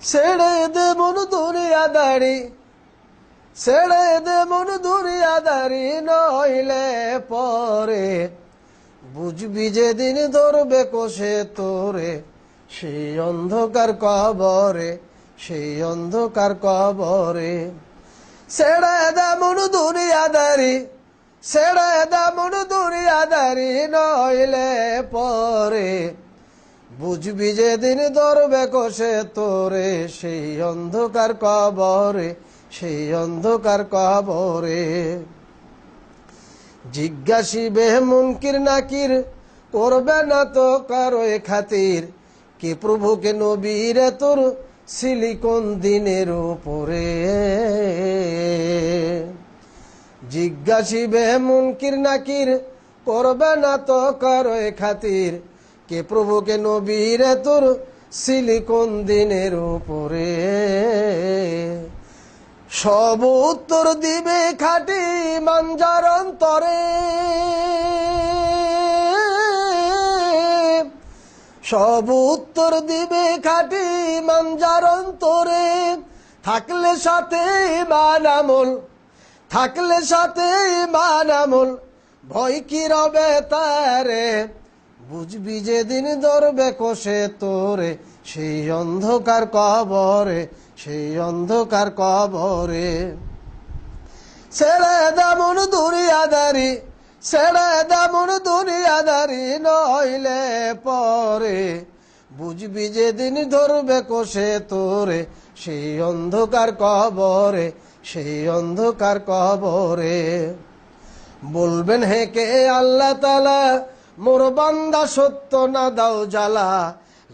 ছেড়ে দে মন দুনিয়াদারি ছেড়ে দে মন দুনিয়াদারি নইলে পরে বুঝবি যেদিন ধরবে কোষে তোরে, সেই অন্ধকার কবরে, সেই অন্ধকার কবরে। ছেড়ে দে মন দুনিয়াদারি ছেড়ে দে মন দুনিয়াদারি নইলে পরে বুঝবি যেদিন ধরবে কোষে তোরে, সেই অন্ধকার কবরে, সেই অন্ধকার কবরে। জিজ্ঞাসিবে, মুনকির নাকির, করবে না তো কারও খাতির? কে প্রভুকে নবীরে তোর সিলিকন দিনের উপরে? জিজ্ঞাসিবে, মুনকির নাকির, করবে না তো কারও খাতির? কে প্রভুকে নবীরে তোর সিলিকন দিনের উপরে? সব উত্তর দিবে খাটি মাঞ্জার অন্তরে। সব উত্তর দিবে খাটি মাঞ্জার অন্তরে। থাকলে সাথে মান আমল থাকলে সাথে মান আমল ভয় কি রবে তারে? বুঝবি যেদিন ধরবে কোষে তোরে, সেই অন্ধকার কবরে, সেই অন্ধকার কবরে। ছেড়ে দামন দুনিয়াদারি, ছেড়ে দামন দুনিয়াদারি, নইলে পরে। বুঝবি যেদিন ধরবে কোষে তোরে, সেই অন্ধকার কবরে, সেই অন্ধকার কবরে। বলবেন হে কে আল্লাহ তালা মোর বান্দা সত্য না দাও জ্বালা,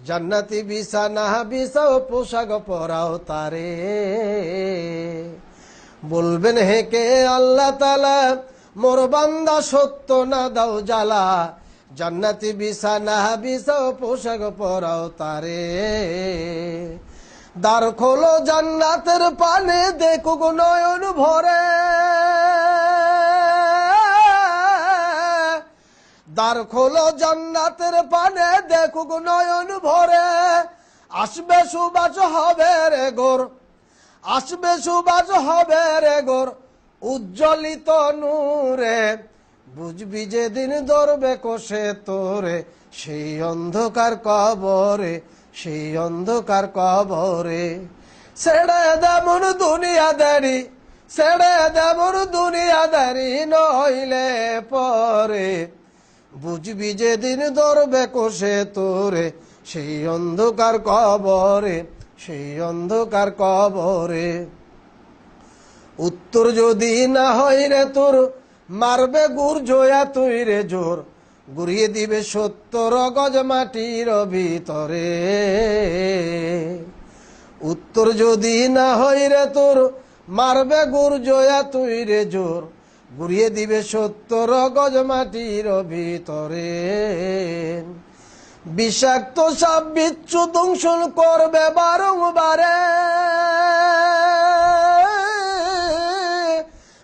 জান্নাতি বিছানা বিছাও পোশাক পরাও তারে। বলবেন হে কে আল্লাহ তালা মোর বান্দা সত্য না দাও জ্বালা, জান্নাতি বিছানা বিছাও পোশাক পরাও তারে। দ্বার খোলো জান্নাতের পানে, দেখুক নয়ন ভরে। দ্বার খোলো জান্নাতের পানে, দেখুক নয়ন ভরে। আসবে সুবাস হবে রে গোর, আসবে সুবাস হবে রে গোর, উজ্জ্বলিত নূরে। বুঝবি যেদিন ধরবে কোষে তোরে, সেই অন্ধকার কবরে, সেই অন্ধকার কবরে। ছেড়ে দেমন দুনিয়াদারি ছেড়ে দেমন দুনিয়াদারি নইলে পরে বুঝবি যেদিন ধরবে কোষে তোরে, সেই অন্ধকার কবরে, সেই অন্ধকার কবরে। উত্তর যদি না হয় রে তোর, মারবে গুর জয়া তুই রে জোর, গুড়িয়ে দিবে সত্তর গজ মাটির ভিতরে। উত্তর যদি না হয় রে তোর, মারবে গুর জয়া তুই রে জোর গুড়িয়ে দিবে সত্তর গজ মাটির ভিতরে। বিষাক্ত সাপ বিচ্ছু দংশন করবে বারংবারে।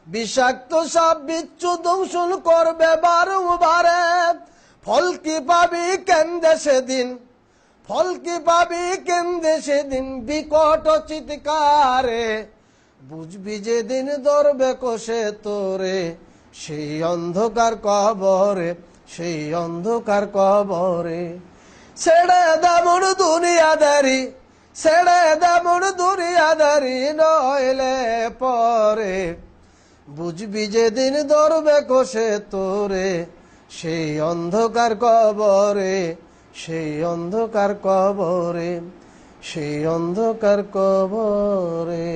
বিষাক্ত সাপ বিচ্ছু দংশন করবে বারংবারে। ফল কি পাবি কেন্দ্রে সেদিন? ফল কি পাবি কেন্দ্রে সেদিন? বিকট চিৎকারে বুঝবি যেদিন ধরবে কোষে তোরে, সেই অন্ধকার কবরে, সেই অন্ধকার কবরে। ছেড়ে দামন দুনিয়াদারি, ছেড়ে দামন দুনিয়াদারি নইলে পরে। বুঝবি যেদিন ধরবে কোষে তোরে, সেই অন্ধকার কবরে, সেই অন্ধকার কবরে, সেই অন্ধকার কবরে।